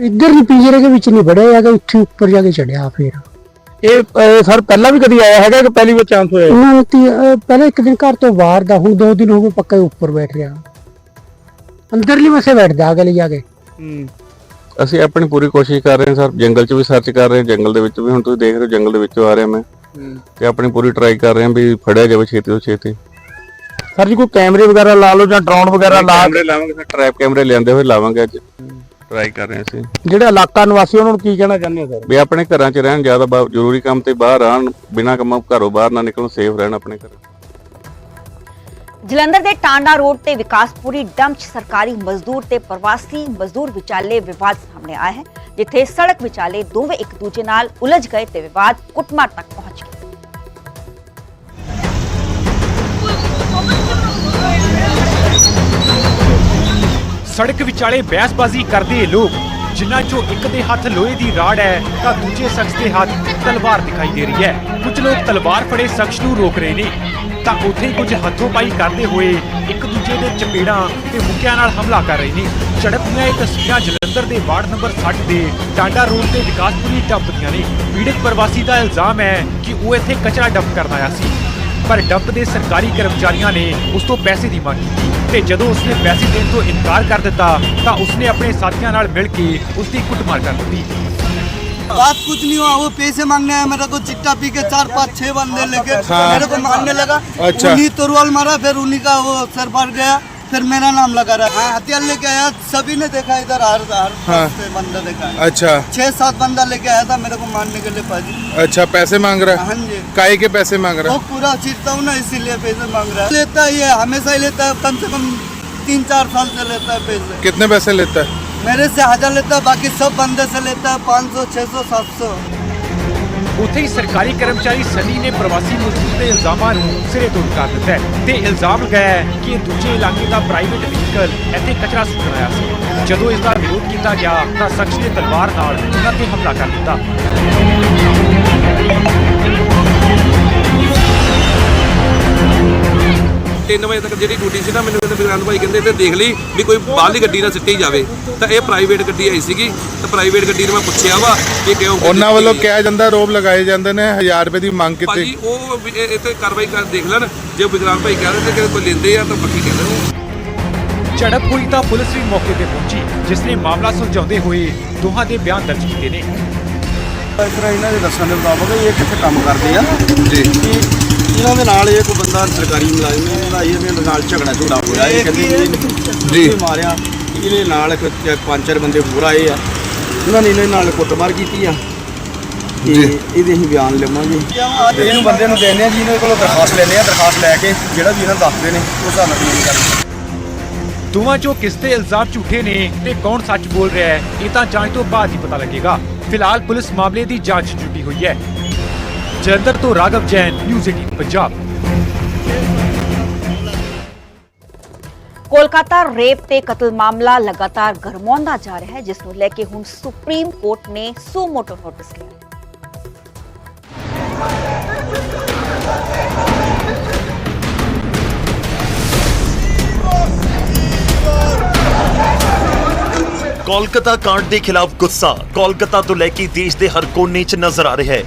ਇੱਧਰ ਹੀ ਪਿੰਜਰੇ ਦੇ ਵਿੱਚ ਨਹੀਂ ਵੜਿਆ ਹੈਗਾ ਉੱਥੇ ਉੱਪਰ ਜਾ ਕੇ ਚੜਿਆ ਫਿਰ। ਇਹ ਅਹ, ਸਰ ਪਹਿਲਾਂ ਵੀ ਕਦੀ ਆਇਆ ਹੈਗਾ ਕਿ ਪਹਿਲੀ ਵਾਰ ਚਾਂਸ ਹੋਇਆ ਹੈ? ਉਹਨਾਂ ਨੇ ਤੀ- ਪਹਿਲਾਂ ਇੱਕ ਦਿਨ ਘਰ ਤੋਂ ਬਾਹਰ ਦਾ ਹੁਣ ਦੋ ਦਿਨ ਹੋ ਗਏ ਪੱਕਾ ਹੀ ਉੱਪਰ ਬੈਠ ਰਿਹਾ ਅੰਦਰਲੀ ਮਸੇ ਬੈਠਦਾ ਅਗਲੇ ਜਾ ਕੇ। ਹੂੰ। ਅਸੀਂ ਆਪਣੀ ਪੂਰੀ ਕੋਸ਼ਿਸ਼ ਕਰ ਰਹੇ ਹਾਂ ਸਰ ਜੰਗਲ 'ਚ ਵੀ ਸਰਚ ਕਰ ਰਹੇ ਹਾਂ ਜੰਗਲ ਦੇ ਵਿੱਚ ਵੀ। ਹੁਣ ਤੁਸੀਂ ਦੇਖ ਰਹੇ ਹੋ ਜੰਗਲ ਦੇ ਵਿੱਚੋਂ ਆ ਰਿਹਾ ਮੈਂ। ਹੂੰ। ਤੇ ਆਪਣੀ ਪੂਰੀ ਟਰਾਈ ਕਰ ਰਹੇ ਹਾਂ ਵੀ ਫੜਿਆ ਜਾਵੇ ਛੇਤੀ ਤੋਂ ਛੇਤੀ। ਸਰ ਜੀ ਕੋਈ ਕੈਮਰੇ ਵਗੈਰਾ ਲਾ ਲਓ ਜਾਂ ਡਰੋਨ ਵਗੈਰਾ ਲਾ ਕੈਮਰੇ ਲਾਵਾਂਗੇ ਸਰ ਟ੍ਰੈਪ ਕੈਮਰੇ ਲਿਆਂਦੇ ਹੋਏ ਲਾਵਾਂਗੇ ਅੱਜ। ਟਰਾਈ ਕਰ ਰਹੇ ਹਾਂ ਅਸੀਂ। ਜਿਹੜਾ ਇਲਾਕਾ ਨਿਵਾਸੀ ਉਹਨਾਂ ਨੂੰ ਕੀ ਕਹਿਣਾ ਚਾਹੁੰਦੇ ਹੋ ਸਰ? ਵੀ ਆਪਣੇ ਘਰਾਂ 'ਚ ਰਹਿਣ ਜ਼ਿਆਦਾ ਬਾ- ਜ਼ਰੂਰੀ ਕੰਮ ਤੇ ਬਾਹਰ ਆਣ ਬਿਨਾਂ ਕੰਮ ਘਰੋਂ ਬਾਹਰ ਨਾ ਨਿਕਲਣ ਸੇਫ ਰਹਿਣ ਆਪਣੇ ਘਰ ਜਲੰਧਰ ਦੇ ਟਾਂਡਾ ਰੋਡ ਤੇ ਵਿਕਾਸਪੁਰੀ ਡੰਪ 'ਚ ਸਰਕਾਰੀ ਮਜ਼ਦੂਰ ਤੇ ਪ੍ਰਵਾਸੀ ਮਜ਼ਦੂਰ ਵਿਚਾਲੇ ਵਿਵਾਦ ਸਾਹਮਣੇ ਆਇਆ ਹੈ ਜਿੱਥੇ ਸੜਕ ਵਿਚਾਲੇ ਦੋਵੇਂ ਇੱਕ ਦੂਜੇ ਨਾਲ ਉਲਝ ਗਏ ਤੇ ਵਿਵਾਦ ਕੁੱਟਮਾਰ ਤੱਕ ਪਹੁੰਚ ਗਿਆ ਸੜਕ ਵਿਚਾਲੇ ਬਹਿਸਬਾਜ਼ੀ ਕਰਦੇ ਲੋਕ, ਜਿਨ੍ਹਾਂ ਚੋਂ ਇੱਕ ਦੇ ਹੱਥ ਲੋਹੇ ਦੀ ਰਾੜ ਹੈ, ਤਾਂ ਦੂਜੇ ਸ਼ਖਸ ਦੇ ਹੱਥ ਤਲਵਾਰ ਦਿਖਾਈ ਦੇ ਰਹੀ ਹੈ। ਕੁਝ ਲੋਕ ਤਲਵਾਰ ਫੜੇ ਸ਼ਖਸ ਨੂੰ ਰੋਕ ਰਹੇ ਨੇ। ਤਾਂ ਉੱਥੇ ਹੀ ਕੁਝ ਹੱਥੋਂ ਪਾਈ ਕਰਦੇ ਹੋਏ ਇੱਕ ਦੂਜੇ ਦੇ ਚਪੇੜਾਂ ਤੇ ਮੁੱਕਿਆਂ ਨਾਲ ਹਮਲਾ ਕਰ ਰਹੇ ਨੇ। ਝੜਪ ਦੀਆਂ ਇਹ ਤਸਵੀਰਾਂ ਜਲੰਧਰ ਦੇ ਵਾਰਡ ਨੰਬਰ 60 ਦੇ ਟਾਂਡਾ ਰੋਡ ਤੇ ਵਿਕਾਸਪੁਰੀ ਡੰਪ ਦੀਆਂ ਨੇ। ਪੀੜਤ ਪ੍ਰਵਾਸੀ ਦਾ ਇਲਜ਼ਾਮ ਹੈ ਕਿ ਉਹ ਇੱਥੇ ਕਚਰਾ ਡੰਪ ਕਰਨ ਆਇਆ ਸੀ। ਪਰ ਡੰਪ ਦੇ ਸਰਕਾਰੀ ਕਰਮਚਾਰੀਆਂ ਨੇ ਉਸ ਤੋਂ ਪੈਸੇ ਦੀ ਮੰਗ ਕੀਤੀ। ਤੇ ਜਦੋਂ ਉਸਨੇ ਪੈਸੇ ਦੇਣ ਤੋਂ ਇਨਕਾਰ ਕਰ ਦਿੱਤਾ ਤਾਂ ਉਸਨੇ ਆਪਣੇ ਸਾਥੀਆਂ ਨਾਲ ਮਿਲ ਕੇ ਉਸ ਦੀ ਕੁੱਟਮਾਰ ਕਰ ਦਿੱਤੀ बात कुछ नहीं हुआ वो पैसे मांगने आया मेरे को चिट्टा पी के चार पाँच छह बंदे लेके मेरे को मारने लगा अच्छा। उन्हीं तोरवाल मारा फिर उन्हीं का वो सर फट गया फिर मेरा नाम लगा रहा हाँ, हथियार लेके आया सभी ने देखा इधर हर हर पास बंदा देखा है। अच्छा। छह सात बंदा लेके आया था मेरे को मारने के लिए पाजी। अच्छा पैसे मांग रहा हाँ? जी। काहे के पैसे मांग रहा वो पूरा चीरता हूँ ना इसीलिए पैसे मांग रहा है। लेता ही है हमेशा ही लेता है कम से कम तीन चार साल से लेता है पैसे। कितने पैसे लेता है? मेरे से हज़ार लेता है बाकी सब बंदे से लेता है पाँच सौ छह सौ सात सौ। ਉੱਥੇ ਹੀ ਸਰਕਾਰੀ ਕਰਮਚਾਰੀ ਸਨੀ ਨੇ ਪ੍ਰਵਾਸੀ ਮਜ਼ਦੂਰ ਦੇ ਇਲਜ਼ਾਮਾਂ ਨੂੰ ਸਿਰੇ ਤੋਂ ਕਰ ਦਿੱਤਾ ਹੈ ਤੇ ਇਲਜ਼ਾਮ ਲਗਾਇਆ ਹੈ ਕਿ ਇਹ ਦੂਜੇ ਇਲਾਕੇ ਦਾ ਪ੍ਰਾਈਵੇਟ ਵਹੀਕਲ ਇੱਥੇ ਕਚਰਾ ਸੁੱਟਣ ਆਇਆ ਸੀ। ਜਦੋਂ ਇਸ ਦਾ ਵਿਰੋਧ ਕੀਤਾ ਗਿਆ ਤਾਂ ਸ਼ਖਸ ਨੇ ਤਲਵਾਰ ਨਾਲ ਉਹਨਾਂ ਤੇ ਹਮਲਾ ਕਰ ਦਿੱਤਾ। ਤਿੰਨ ਵਜੇ ਤੱਕ ਜਿਹੜੀ ਡਿਊਟੀ ਸੀ ਨਾ ਮੈਨੂੰ ਕਹਿੰਦੇ ਬਿਗਰਾਨ ਭਾਈ ਕਹਿੰਦੇ ਤੇ ਦੇਖ ਲਈ ਵੀ ਕੋਈ ਬਾਹਰਲੀ ਗੱਡੀ ਨਾ ਸਿੱਟੀ ਜਾਵੇ। ਤਾਂ ਇਹ ਪ੍ਰਾਈਵੇਟ ਗੱਡੀ ਆਈ ਸੀਗੀ ਤਾਂ ਪ੍ਰਾਈਵੇਟ ਗੱਡੀ ਨੂੰ ਮੈਂ ਪੁੱਛਿਆ ਵਾ ਕਿ ਕਿਉਂ ਉਹਨਾਂ ਵੱਲੋਂ ਕਿਹਾ ਜਾਂਦਾ ਰੋਬ ਲਗਾਏ ਜਾਂਦੇ ਨੇ 1000 ਰੁਪਏ ਦੀ ਮੰਗ ਕੀਤੀ। ਭਾਜੀ ਉਹ ਵੀ ਇਹ ਇਹ ਤੇ ਕਾਰਵਾਈ ਕਰ ਦੇਖ ਲੈਣ ਜੇ ਬਿਗਰਾਨ ਭਾਈ ਕਹਿ ਰਹੇ ਤੇ ਕਿ ਕੋਈ ਲੈਂਦੇ ਆ ਤਾਂ ਪੱਕੀ ਕਹਿੰਦੇ ਨੇ। ਝੜਪ ਹੋਈ ਤਾਂ ਪੁਲਿਸ ਵੀ ਮੌਕੇ ਤੇ ਪਹੁੰਚੀ ਜਿਸ ਨੇ ਮਾਮਲਾ ਸੁਲਝਾਉਂਦੇ ਹੋਏ ਦੋਹਾਂ ਦੇ ਬਿਆਨ ਦਰਜ ਕੀਤੇ ਨੇ। ਇਸ ਤਰ੍ਹਾਂ ਇਹਨਾਂ ਦੇ ਦੱਸਣ ਦੇ ਮੁਤਾਬਕ ਇਹ ਕਿੱਥੇ ਕੰਮ ਕਰਦੇ ਆ। ਜੀ। ਇਹਨਾਂ ਦੇ ਨਾਲ ਇਹ ਕੋਈ ਬੰਦਾ ਸਰਕਾਰੀ ਮੁਲਾਜ਼ਮ ਹੈ ਇਹਦਾ ਇਹਦੇ ਨਾਲ ਝਗੜਾ ਝਗੜਾ ਹੋਇਆ ਇਹ ਕਹਿੰਦੇ ਜੀ। ਮਾਰਿਆ ਇਹਦੇ ਨਾਲ ਇੱਕ ਪੰਜ ਚਾਰ ਬੰਦੇ ਹੋਰ ਆਏ ਆ। ਉਹਨਾਂ ਨੇ ਇਹਨਾਂ ਨਾਲ ਕੁੱਟਮਾਰ ਕੀਤੀ ਆ। ਤੇ ਇਹਦੇ ਅਸੀਂ ਬਿਆਨ ਲਵਾਂਗੇ। ਇਹਨੂੰ ਬੰਦੇ ਨੂੰ ਦੇਣੇ ਆ ਜੀ ਇਹਨਾਂ ਕੋਲੋਂ ਦਰਖਾਸਤ ਲੈਣੇ ਆ ਦਰਖਾਸਤ ਲੈ ਕੇ ਜਿਹੜਾ ਵੀ ਇਹਨਾਂ ਦੱਸਦੇ ਨੇ ਹਿਸਾਬ ਨਾਲ ਕਾਨੂੰਨੀ ਕਰਾਂਗੇ ਦੋਵਾਂ ਚੋਂ ਕਿਸ ਦੇ ਇਲਜ਼ਾਮ ਝੂਠੇ ਨੇ ਤੇ ਕੌਣ ਸੱਚ ਬੋਲ ਰਿਹਾ ਹੈ ਇਹ ਤਾਂ ਜਾਂਚ ਤੋਂ ਬਾਅਦ ਹੀ ਪਤਾ ਲੱਗੇਗਾ। ਫਿਲਹਾਲ ਪੁਲਿਸ ਮਾਮਲੇ ਦੀ ਜਾਂਚ ਜੁਟੀ ਹੋਈ ਹੈ। ਜਲੰਧਰ ਤੋਂ ਰਾਘਵ ਜੈਨ ਨਿਊਜ਼ 18 ਪੰਜਾਬ। ਕੋਲਕਾਤਾ ਰੇਪ ਤੇ ਕਤਲ ਮਾਮਲਾ ਲਗਾਤਾਰ ਗਰਮਾਉਂਦਾ ਜਾ ਰਿਹਾ ਹੈ ਜਿਸ ਨੂੰ ਲੈ ਕੇ ਹੁਣ ਸੁਪਰੀਮ ਕੋਰਟ ਨੇ ਸੂ ਮੋਟੋ ਨੋਟਿਸ ਲਿਆ। ਕੋਲਕਾਤਾ ਕਾਂਡ ਦੇ ਖਿਲਾਫ ਗੁੱਸਾ। ਕੋਲਕਾਤਾ ਤੋਂ ਲੈ ਕੇ ਦੇਸ਼ ਦੇ ਹਰ ਕੋਨੇ 'ਚ ਨਜ਼ਰ ਆ ਰਿਹਾ ਹੈ।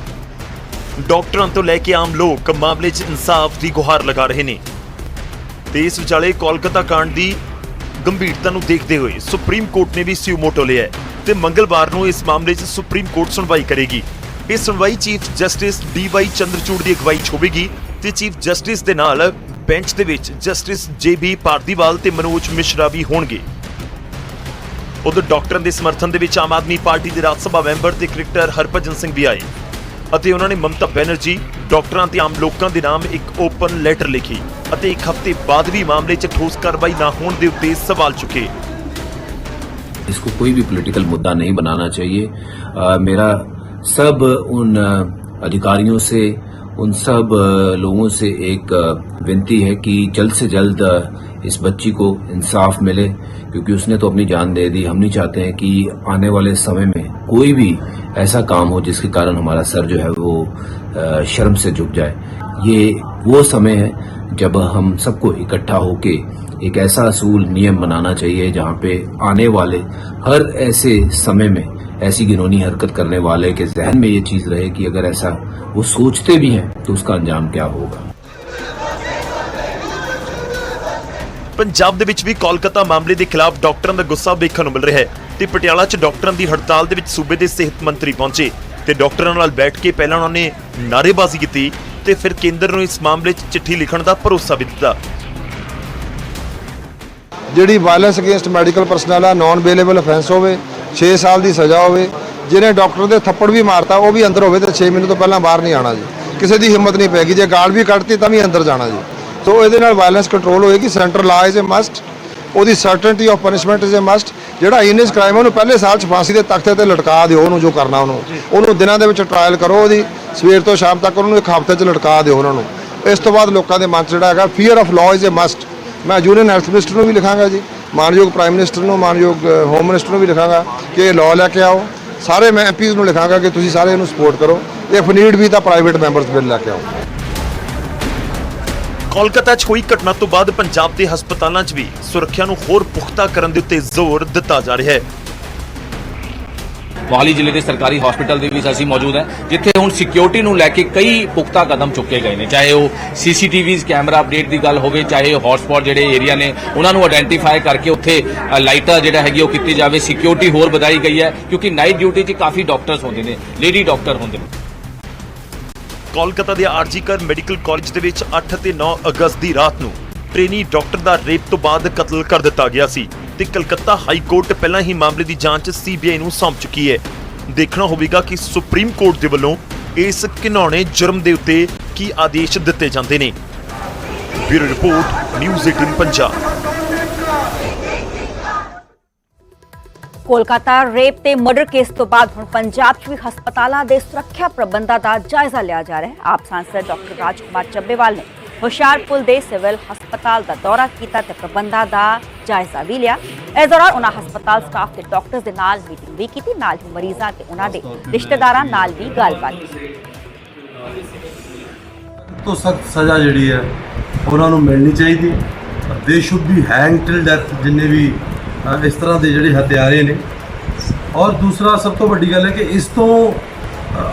ਡਾਕਟਰਾਂ ਤੋਂ ਲੈ ਕੇ ਆਮ ਲੋਕ ਮਾਮਲੇ 'ਚ ਇਨਸਾਫ ਦੀ ਗੁਹਾਰ ਲਗਾ ਰਹੇ ਨੇ। ਤੇ ਇਸ ਵਿਚਾਲੇ ਕੋਲਕਾਤਾ ਕਾਂਡ ਦੀ ਗੰਭੀਰਤਾ ਨੂੰ ਦੇਖਦੇ ਹੋਏ ਸੁਪਰੀਮ ਕੋਰਟ ਨੇ ਵੀ ਸਿਊਮੋਟੋ ਲਿਆ ਹੈ ਤੇ ਮੰਗਲਵਾਰ ਨੂੰ ਇਸ ਮਾਮਲੇ 'ਚ ਸੁਪਰੀਮ ਕੋਰਟ ਸੁਣਵਾਈ ਕਰੇਗੀ। ਇਹ ਸੁਣਵਾਈ chief justice D Y Chandrachud ਦੀ ਅਗਵਾਈ 'ਚ ਹੋਵੇਗੀ ਤੇ ਚੀਫ ਜਸਟਿਸ ਦੇ ਨਾਲ ਬੈਂਚ ਦੇ ਵਿੱਚ ਜਸਟਿਸ ਜੇ ਬੀ ਪਾਰਦੀਵਾਲ ਤੇ ਮਨੋਜ ਮਿਸ਼ਰਾ ਵੀ ਹੋਣਗੇ। ਉਧਰ ਡਾਕਟਰਾਂ ਦੇ ਸਮਰਥਨ ਦੇ ਵਿੱਚ ਆਮ ਆਦਮੀ ਪਾਰਟੀ ਦੇ ਰਾਜ ਸਭਾ ਮੈਂਬਰ ਤੇ ਕ੍ਰਿਕਟਰ ਹਰਭਜਨ ਸਿੰਘ ਵੀ ਆਏ। ਅਤੇ ਉਹਨਾਂ ਨੇ ਮਮਤਾ ਬੈਨਰਜੀ ਡਾਕਟਰਾਂ ਤੇ ਆਮ ਲੋਕਾਂ ਦੇ ਨਾਮ ਇੱਕ ਓਪਨ ਲੈਟਰ ਲਿਖੀ ਅਤੇ ਇੱਕ ਹਫ਼ਤੇ ਬਾਅਦ ਵੀ ਮਾਮਲੇ 'ਚ ਠੋਸ ਕਾਰਵਾਈ ਨਾ ਹੋਣ ਦੇ ਉੱਤੇ ਸਵਾਲ ਚੁੱਕੇ इसको कोई भी पॉलिटिकल मुद्दा नहीं बनाना चाहिए अ, मेरा सब उन अ, अधिकारियों से उन सब अ, लोगों से एक अ, विनती है कि जल्द से जल्द अ, इस बच्ची को इंसाफ मिले क्योंकि उसने तो अपनी जान दे दी हम नहीं चाहते हैं कि आने वाले समय में कोई भी ऐसा काम हो जिसके कारण हमारा सर जो है वो अ, शर्म से झुक जाए ये वो समय है जब हम सबको इकट्ठा होके एक ऐसा असूल नियम बनाना चाहिए जहां पे आने वाले हर ऐसे समय में ऐसी घिनौनी हरकत करने वाले के जहन में ये चीज रहे कि अगर ऐसा वो सोचते भी हैं तो उसका अंजाम क्या होगा ਪੰਜਾਬ ਦੇ ਵਿੱਚ ਵੀ ਕੋਲਕਾਤਾ ਮਾਮਲੇ ਦੇ ਖਿਲਾਫ ਡਾਕਟਰਾਂ ਦਾ ਗੁੱਸਾ ਵੇਖਣ ਨੂੰ ਮਿਲ ਰਿਹਾ ਹੈ ਤੇ ਪਟਿਆਲਾ 'ਚ ਡਾਕਟਰਾਂ ਦੀ ਹੜਤਾਲ ਦੇ ਵਿੱਚ ਸੂਬੇ ਦੇ ਸਿਹਤ ਮੰਤਰੀ ਪਹੁੰਚੇ ਤੇ ਡਾਕਟਰਾਂ ਨਾਲ ਬੈਠ ਕੇ ਪਹਿਲਾਂ ਉਹਨਾਂ ਨੇ ਨਾਅਰੇਬਾਜ਼ੀ ਕੀਤੀ ਤੇ ਫਿਰ ਕੇਂਦਰ ਨੂੰ ਇਸ ਮਾਮਲੇ 'ਚ ਚਿੱਠੀ ਲਿਖਣ ਦਾ ਭਰੋਸਾ ਵੀ ਦਿੱਤਾ। ਜਿਹੜੀ ਵਾਇਲੈਂਸ ਅਗੇਂਸਟ ਮੈਡੀਕਲ ਪਰਸਨਲ ਆ ਨਾਨ ਬੇਲੇਬਲ ਅਫੈਂਸ ਹੋਵੇ 6 ਸਾਲ ਦੀ ਸਜ਼ਾ ਹੋਵੇ, ਜਿਹਨੇ ਡਾਕਟਰ ਦੇ ਥੱਪੜ ਵੀ ਮਾਰਤਾ, ਉਹ ਵੀ ਅੰਦਰ ਹੋਵੇ ਤੇ 6 ਮਹੀਨੇ ਤੋਂ ਪਹਿਲਾਂ ਬਾਹਰ ਨਹੀਂ ਆਣਾ ਜੀ। ਕਿਸੇ ਦੀ ਹਿੰਮਤ ਨਹੀਂ ਪੈਗੀ, ਜੇ ਗਾਲ ਵੀ ਕੱਢਤੀ ਤਾਂ ਵੀ ਅੰਦਰ ਜਾਣਾ ਜੀ। ਸੋ ਇਹਦੇ ਨਾਲ ਵਾਇਲੈਂਸ ਕੰਟਰੋਲ ਹੋਏਗੀ centre law is a must ਉਹਦੀ certainty of punishment is a must ਜਿਹੜਾ ਇਨਿਸ ਕ੍ਰਾਈਮ ਉਹਨੂੰ ਪਹਿਲੇ ਸਾਲ ਚ ਫਾਂਸੀ ਦੇ ਤਖਤੇ ਤੇ ਲਟਕਾ ਦਿਓ ਉਹਨੂੰ ਜੋ ਕਰਨਾ ਉਹਨੂੰ। ਉਹਨੂੰ ਦਿਨਾਂ ਦੇ ਵਿੱਚ ਟ੍ਰਾਇਲ ਕਰੋ ਉਹਦੀ, ਸਵੇਰ ਤੋਂ ਸ਼ਾਮ ਤੱਕ ਉਹਨੂੰ ਇੱਕ ਹਫ਼ਤੇ ਚ ਲਟਕਾ ਦਿਓ ਉਹਨਾਂ ਨੂੰ। ਇਸ ਤੋਂ ਬਾਅਦ ਲੋਕਾਂ ਦੇ ਮਨ 'ਚ ਜਿਹੜਾ ਹੈਗਾ fear of law is a must ਮੈਂ ਯੂਨੀਅਨ ਹੈਲਥ ਮਿਨਿਸਟਰ ਨੂੰ ਵੀ ਲਿਖਾਂਗਾ ਜੀ, ਮਾਨਯੋਗ ਪ੍ਰਾਈਮ ਮਿਨਿਸਟਰ ਨੂੰ, ਮਾਨਯੋਗ ਹੋਮ ਮਿਨਿਸਟਰ ਨੂੰ ਵੀ ਲਿਖਾਂਗਾ ਕਿ ਇਹ ਲਾਅ ਲੈ ਕੇ ਆਓ। ਸਾਰੇ ਮੈਂ ਐਮਪੀਜ਼ ਨੂੰ ਲਿਖਾਂਗਾ ਕਿ ਤੁਸੀਂ ਸਾਰੇ ਇਹਨੂੰ ਸਪੋਰਟ ਕਰੋ। ਇਫ ਨੀਡ ਵੀ ਤਾਂ ਪ੍ਰਾਈਵੇਟ ਮੈਂਬਰਸ ਬਿੱਲ ਲੈ ਕੇ ਆਓ। ਕੋਲਕਾਤਾ 'ਚ ਹੋਈ ਘਟਨਾ ਤੋਂ ਬਾਅਦ ਪੰਜਾਬ ਦੇ ਹਸਪਤਾਲਾਂ 'ਚ ਵੀ ਸੁਰੱਖਿਆ ਨੂੰ ਹੋਰ ਪੁਖਤਾ ਕਰਨ ਦੇ ਉੱਤੇ ਜ਼ੋਰ ਦਿੱਤਾ ਜਾ ਰਿਹਾ ਹੈ। ਮੋਹਾਲੀ ਜ਼ਿਲ੍ਹੇ ਦੇ ਸਰਕਾਰੀ ਹਸਪੀਟਲ ਦੇ ਵਿੱਚ ਅਸੀਂ ਮੌਜੂਦ ਹਾਂ, ਜਿੱਥੇ ਹੁਣ ਸਿਕਿਉਰਿਟੀ ਨੂੰ ਲੈ ਕੇ ਕਈ ਪੁਖਤਾ ਕਦਮ ਚੁੱਕੇ ਗਏ ਨੇ। ਚਾਹੇ ਉਹ ਸੀਸੀਟੀਵੀਜ਼ ਕੈਮਰਾ ਅਪਡੇਟ ਦੀ ਗੱਲ ਹੋਵੇ, ਚਾਹੇ ਹੌਟਸਪੌਟ ਜਿਹੜੇ ਏਰੀਆ ਨੇ, ਉਹਨਾਂ ਨੂੰ ਆਇਡੈਂਟੀਫਾਈ ਕਰਕੇ ਉੱਥੇ ਲਾਈਟਾਂ ਜਿਹੜਾ ਹੈਗੀ ਉਹ ਕੀਤੀ ਜਾਵੇ। ਸਿਕਿਉਰਿਟੀ ਹੋਰ ਵਧਾਈ ਗਈ ਹੈ, ਕਿਉਂਕਿ ਨਾਈਟ ਡਿਊਟੀ 'ਚ ਕਾਫੀ ਡਾਕਟਰਸ ਹੁੰਦੇ ਨੇ ਲੇਡੀ ਡਾਕਟਰ ਹੁੰਦੇ ਨੇ। ਕੋਲਕਾਤਾ ਦੇ ਆਰਜੀਕਰ ਮੈਡੀਕਲ ਕਾਲਜ ਦੇ ਵਿੱਚ 8 ਅਤੇ 9 ਅਗਸਤ ਦੀ ਰਾਤ ਨੂੰ ਟ੍ਰੇਨੀ ਡਾਕਟਰ ਦਾ ਰੇਪ ਤੋਂ ਬਾਅਦ ਕਤਲ ਕਰ ਦਿੱਤਾ ਗਿਆ ਸੀ ਤੇ ਕਲਕੱਤਾ ਹਾਈ ਕੋਰਟ ਪਹਿਲਾਂ ਹੀ ਮਾਮਲੇ ਦੀ ਜਾਂਚ ਸੀਬੀਆਈ ਨੂੰ ਸੌਂਪ ਚੁੱਕੀ ਹੈ। ਦੇਖਣਾ ਹੋਵੇਗਾ ਕਿ ਸੁਪਰੀਮ ਕੋਰਟ ਦੇ ਵੱਲੋਂ ਇਸ ਘਿਨੌਣੇ ਜੁਰਮ ਦੇ ਉੱਤੇ ਕੀ ਆਦੇਸ਼ ਦਿੱਤੇ ਜਾਂਦੇ ਨੇ। Bureau report, news 18 Punjab. Kolkata rape ਤੇ ਮਰਡਰ ਕੇਸ ਤੋਂ ਬਾਅਦ ਹੁਣ ਪੰਜਾਬ 'ਚ ਵੀ ਹਸਪਤਾਲਾਂ ਦੇ ਸੁਰੱਖਿਆ ਪ੍ਰਬੰਧਾਂ ਦਾ ਜਾਇਜ਼ਾ ਲਿਆ ਜਾ ਰਿਹਾ ਹੈ। ਆਪ ਸਾਂਸਦ ਡਾਕਟਰ ਰਾਜਕੁਮਾਰ ਚੱਬੇਵਾਲ ਨੇ ਹੁਸ਼ਿਆਰਪੁਰ ਦੇ ਸਿਵਲ ਹਸਪਤਾਲ ਦਾ ਦੌਰਾ ਕੀਤਾ ਤੇ ਪ੍ਰਬੰਧਾਂ ਦਾ ਜਾਇਜ਼ਾ ਵੀ ਲਿਆ। ਇਸ ਦੌਰਾਨ ਉਹਨਾਂ ਹਸਪਤਾਲ ਸਟਾਫ ਤੇ ਡਾਕਟਰਸ ਦੇ ਨਾਲ ਮੀਟਿੰਗ ਵੀ ਕੀਤੀ ਨਾਲ ਹੀ ਮਰੀਜ਼ਾਂ ਤੇ ਉਹਨਾਂ ਦੇ ਰਿਸ਼ਤੇਦਾਰਾਂ ਨਾਲ ਵੀ ਗੱਲਬਾਤ ਕੀਤੀ। ਤੋਂ ਸਖਤ ਸਜ਼ਾ ਜਿਹੜੀ ਹੈ ਉਹਨਾਂ ਨੂੰ ਮਿਲਣੀ ਚਾਹੀਦੀ they should be hang till death ਜਿੰਨੇ ਵੀ ਇਸ ਤਰ੍ਹਾਂ ਦੇ ਜਿਹੜੇ ਹਥਿਆਰੇ ਨੇ। ਔਰ ਦੂਸਰਾ ਸਭ ਤੋਂ ਵੱਡੀ ਗੱਲ ਹੈ ਕਿ ਇਸ ਤੋਂ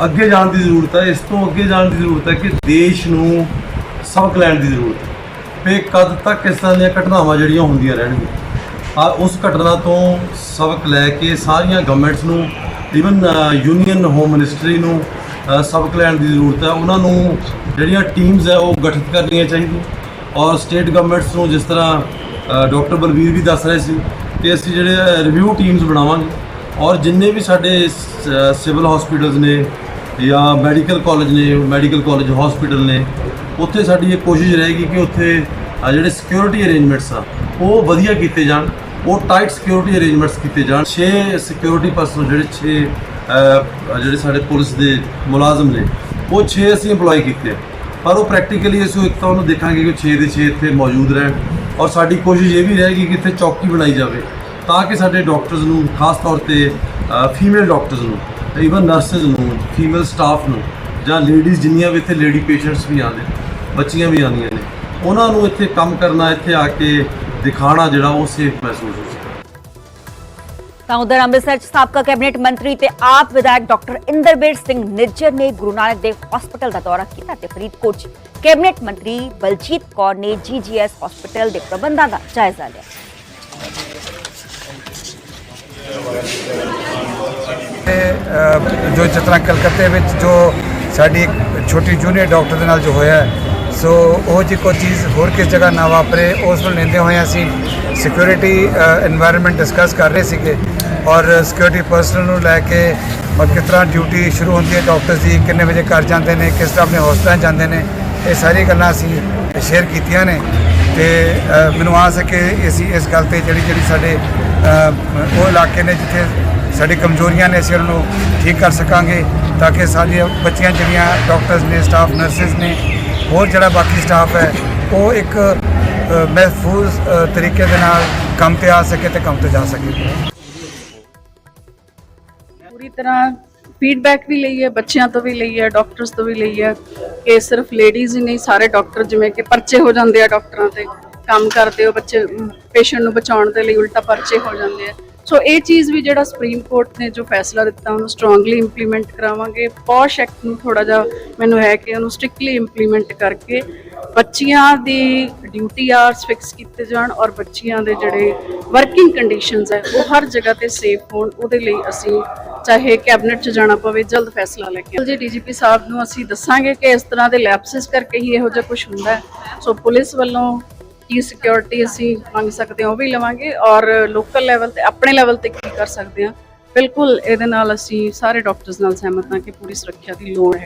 ਅੱਗੇ ਜਾਣ ਦੀ ਜ਼ਰੂਰਤ ਹੈ, ਇਸ ਤੋਂ ਅੱਗੇ ਜਾਣ ਦੀ ਜ਼ਰੂਰਤ ਹੈ ਕਿ ਦੇਸ਼ ਨੂੰ ਸਬਕ ਲੈਣ ਦੀ ਜ਼ਰੂਰਤ ਹੈ। ਵੀ ਕਦ ਤੱਕ ਇਸ ਤਰ੍ਹਾਂ ਦੀਆਂ ਘਟਨਾਵਾਂ ਜਿਹੜੀਆਂ ਹੁੰਦੀਆਂ ਰਹਿਣਗੀਆਂ। ਆ, ਉਸ ਘਟਨਾ ਤੋਂ ਸਬਕ ਲੈ ਕੇ ਸਾਰੀਆਂ ਗਵਰਨਮੈਂਟਸ ਨੂੰ ਇਵਨ ਯੂਨੀਅਨ ਹੋਮ ਮਿਨਿਸਟਰੀ ਨੂੰ ਸਬਕ ਲੈਣ ਦੀ ਜ਼ਰੂਰਤ ਹੈ। ਉਹਨਾਂ ਨੂੰ ਜਿਹੜੀਆਂ ਟੀਮਸ ਹੈ, ਉਹ ਗਠਿਤ ਕਰਨੀਆਂ ਚਾਹੀਦੀਆਂ। ਔਰ ਸਟੇਟ ਗਵਰਨਮੈਂਟਸ ਨੂੰ ਜਿਸ ਤਰ੍ਹਾਂ ਡਾਕਟਰ ਬਲਵੀਰ ਵੀ ਦੱਸ ਰਹੇ ਸੀ ਕਿ ਅਸੀਂ ਜਿਹੜੇ ਰਿਵਿਊ ਟੀਮਸ ਬਣਾਵਾਂਗੇ। ਔਰ ਜਿੰਨੇ ਵੀ ਸਾਡੇ ਸਿਵਲ ਹਸਪੀਟਲਸ ਨੇ ਜਾਂ ਮੈਡੀਕਲ ਕਾਲਜ ਨੇ ਮੈਡੀਕਲ ਕਾਲਜ ਹਸਪੀਟਲ ਨੇ, ਉੱਥੇ ਸਾਡੀ ਇਹ ਕੋਸ਼ਿਸ਼ ਰਹੇਗੀ ਕਿ ਉੱਥੇ ਜਿਹੜੇ ਸਿਕਿਉਰਿਟੀ ਅਰੇਂਜਮੈਂਟਸ ਆ, ਉਹ ਵਧੀਆ ਕੀਤੇ ਜਾਣ, ਉਹ ਟਾਈਟ ਸਿਕਿਉਰਿਟੀ ਅਰੇਂਜਮੈਂਟਸ ਕੀਤੇ ਜਾਣ। 6 ਸਿਕਿਉਰਿਟੀ ਪਰਸਨ ਜਿਹੜੇ 6 ਜਿਹੜੇ ਸਾਡੇ ਪੁਲਿਸ ਦੇ ਮੁਲਾਜ਼ਮ ਨੇ, ਉਹ 6 ਅਸੀਂ EMPLOY ਕੀਤੇ ਪਰ ਉਹ ਪ੍ਰੈਕਟੀਕਲੀ ਅਸੀਂ ਇੱਕ ਤਾਂ ਉਹਨੂੰ ਦੇਖਾਂਗੇ ਕਿ 6 ਦੇ 6 ਇੱਥੇ ਮੌਜੂਦ ਰਹਿਣ। ਔਰ ਸਾਡੀ ਕੋਸ਼ਿਸ਼ ਇਹ ਵੀ ਰਹੇਗੀ ਕਿ ਇੱਥੇ ਚੌਕੀ ਬਣਾਈ ਜਾਵੇ, ਤਾਂ ਕਿ ਸਾਡੇ ਡਾਕਟਰਸ ਨੂੰ, ਖਾਸ ਤੌਰ ਤੇ ਫੀਮੇਲ ਡਾਕਟਰਸ ਨੂੰ ਇਵਨ ਨਰਸਿਸ ਨੂੰ ਫੀਮੇਲ ਸਟਾਫ ਨੂੰ, ਜਾਂ ਲੇਡੀਜ਼ ਜਿੰਨੀਆਂ ਵੀ ਇੱਥੇ ਲੇਡੀ ਪੇਸ਼ੈਂਟਸ ਵੀ ਆਉਂਦੇ ਬੱਚੀਆਂ ਵੀ ਆਉਂਦੀਆਂ ਨੇ, ਉਹਨਾਂ ਨੂੰ ਇੱਥੇ ਕੰਮ ਕਰਨਾ, ਇੱਥੇ ਆ ਕੇ ਦਿਖਾਣਾ ਜਿਹੜਾ ਉਹ ਸੇਫ ਮਹਿਸੂਸ ਹੋ ਸਕੇ। ਤਾਂ ਉਧਰ ਅੰਮ੍ਰਿਤਸਰ 'ਚ ਸਾਬਕਾ ਕੈਬਨਿਟ ਮੰਤਰੀ ਤੇ ਆਪ ਵਿਧਾਇਕ ਡਾਕਟਰ ਇੰਦਰਬੀਰ ਸਿੰਘ ਨਿੱਜਰ ਨੇ ਗੁਰੂ ਨਾਨਕ ਦੇਵ ਹਸਪਤਾਲ ਦਾ ਦੌਰਾ ਕੀਤਾ ਤੇ ਫਰੀਦਕੋਟ ਕੈਬਨਿਟ ਮੰਤਰੀ ਬਲਜੀਤ ਕੌਰ ਨੇ ਜੀਜੀਐਸ ਹਸਪੀਟਲ ਦੇ ਪ੍ਰਬੰਧਾਂ ਦਾ ਜਾਇਜ਼ਾ ਲਿਆ। ਜੋ ਜਿਸ ਤਰ੍ਹਾਂ ਕਲਕੱਤੇ ਵਿੱਚ ਜੋ ਸਾਡੀ ਛੋਟੀ ਜੂਨੀਅਰ ਡਾਕਟਰ ਦੇ ਨਾਲ ਜੋ ਹੋਇਆ ਸੋ ਉਹ ਜੀ ਕੋਈ ਚੀਜ਼ ਹੋਰ ਕਿਸ ਜਗ੍ਹਾ ਨਾ ਵਾਪਰੇ, ਉਸ ਨੂੰ ਲੈਂਦੇ ਹੋਏ ਅਸੀਂ ਸਿਕਿਉਰਿਟੀ এনवायरमेंट ਡਿਸਕਸ ਕਰ ਰਹੇ ਸੀਗੇ ਔਰ ਸਿਕਿਉਰਿਟੀ ਪਰਸਨਲ ਨੂੰ ਲੈ ਕੇ ਮਤਲਬ ਕਿਸ ਤਰ੍ਹਾਂ ਡਿਊਟੀ ਸ਼ੁਰੂ ਹੁੰਦੀ ਹੈ ਡਾਕਟਰਸ ਦੀ ਕਿੰਨੇ ਵਜੇ ਘਰ ਜਾਂਦੇ ਨੇ, ਕਿਸ ਤਰ੍ਹਾਂ ਆਪਣੇ ਹਸਪਤਾਲ ਜਾਂਦੇ ਨੇ ਇਹ ਸਾਰੀ ਗੱਲਾਂ ਅਸੀਂ ਸ਼ੇਅਰ ਕੀਤੀਆਂ ਨੇ ਤੇ ਮੈਨੂੰ ਆਸ ਹੈ ਕਿ ਅਸੀਂ ਇਸ ਗੱਲ ਤੇ ਜਿਹੜੀ ਜਿਹੜੀ ਸਾਡੇ ਉਹ ਇਲਾਕੇ ਨੇ ਜਿੱਥੇ ਸਾਡੀ ਕਮਜ਼ੋਰੀਆਂ ਨੇ, ਅਸੀਂ ਉਹਨਾਂ ਨੂੰ ਠੀਕ ਕਰ ਸਕਾਂਗੇ ਤਾਂ ਕਿ ਸਾਡੀਆਂ ਬੱਚੀਆਂ ਜਿਹੜੀਆਂ ਡਾਕਟਰਸ ਨੇ ਸਟਾਫ ਨਰਸਿਸ ਨੇ, ਹੋਰ ਜਿਹੜਾ ਬਾਕੀ ਸਟਾਫ ਹੈ, ਉਹ ਇੱਕ ਮਹਿਫੂਜ਼ ਤਰੀਕੇ ਦੇ ਨਾਲ ਕੰਮ ਤੇ ਆ ਸਕੇ ਤੇ ਕੰਮ ਤੇ ਜਾ ਸਕੇ। ਪੂਰੀ ਤਰ੍ਹਾਂ ਫੀਡਬੈਕ ਵੀ ਲਈ ਹੈ, ਬੱਚਿਆਂ ਤੋਂ ਵੀ ਲਈ ਹੈ ਡਾਕਟਰਸ ਤੋਂ ਵੀ ਲਈ ਹੈ ਕਿ ਸਿਰਫ ਲੇਡੀਜ਼ ਹੀ ਨਹੀਂ, ਸਾਰੇ ਡਾਕਟਰ ਜਿਵੇਂ ਕਿ ਪਰਚੇ ਹੋ ਜਾਂਦੇ ਆ ਡਾਕਟਰਾਂ ਤੇ, ਕੰਮ ਕਰਦੇ ਹੋ ਬੱਚੇ ਪੇਸ਼ੈਂਟ ਨੂੰ ਬਚਾਉਣ ਦੇ ਲਈ ਉਲਟਾ ਪਰਚੇ ਹੋ ਜਾਂਦੇ ਆ। ਸੋ ਇਹ ਚੀਜ਼ ਵੀ ਜਿਹੜਾ ਸੁਪਰੀਮ ਕੋਰਟ ਨੇ ਜੋ ਫੈਸਲਾ ਦਿੱਤਾ, ਉਹਨੂੰ ਸਟਰੋਂਗਲੀ ਇੰਪਲੀਮੈਂਟ ਕਰਾਵਾਂਗੇ। ਪੌਸ਼ ਐਕਟ ਨੂੰ ਥੋੜਾ ਜਿਹਾ ਮੈਨੂੰ ਹੈ ਕਿ ਉਹਨੂੰ ਸਟ੍ਰਿਕਟਲੀ ਇੰਪਲੀਮੈਂਟ ਕਰਕੇ ਬੱਚੀਆਂ ਦੀ ਡਿਊਟੀ ਆਰਸ ਫਿਕਸ ਕੀਤੇ ਜਾਣ ਔਰ ਬੱਚੀਆਂ ਦੇ ਜਿਹੜੇ ਵਰਕਿੰਗ ਕੰਡੀਸ਼ਨਸ ਹੈ, ਉਹ ਹਰ ਜਗ੍ਹਾ ਤੇ ਸੇਫ ਹੋਣ। ਉਹਦੇ ਲਈ ਅਸੀਂ ਚਾਹੇ ਕੈਬਨਿਟ 'ਚ ਜਾਣਾ ਪਵੇ, ਜਲਦ ਫੈਸਲਾ ਲੈ ਕੇ ਜੀ ਡੀਜੀਪੀ ਸਾਹਿਬ ਨੂੰ ਅਸੀਂ ਦੱਸਾਂਗੇ ਕਿ ਇਸ ਤਰ੍ਹਾਂ ਦੇ ਲੈਪਸਿਸ ਕਰਕੇ ਹੀ ਇਹੋ ਜਿਹਾ ਕੁਝ ਹੁੰਦਾ ਸੋ ਪੁਲਿਸ ਵੱਲੋਂ ਕੀ ਸਿਕਿਉਰਿਟੀ ਅਸੀਂ ਮੰਗ ਸਕਦੇ ਹਾਂ, ਉਹ ਵੀ ਲਵਾਂਗੇ ਔਰ ਲੋਕਲ ਲੈਵਲ ਤੇ, ਆਪਣੇ ਲੈਵਲ ਤੇ ਕੀ ਕਰ ਸਕਦੇ ਹਾਂ। ਬਿਲਕੁਲ ਇਹਦੇ ਨਾਲ ਅਸੀਂ ਸਾਰੇ ਡਾਕਟਰਸ ਨਾਲ ਸਹਿਮਤ ਹਾਂ ਕਿ ਪੂਰੀ ਸੁਰੱਖਿਆ ਦੀ ਲੋੜ ਹੈ।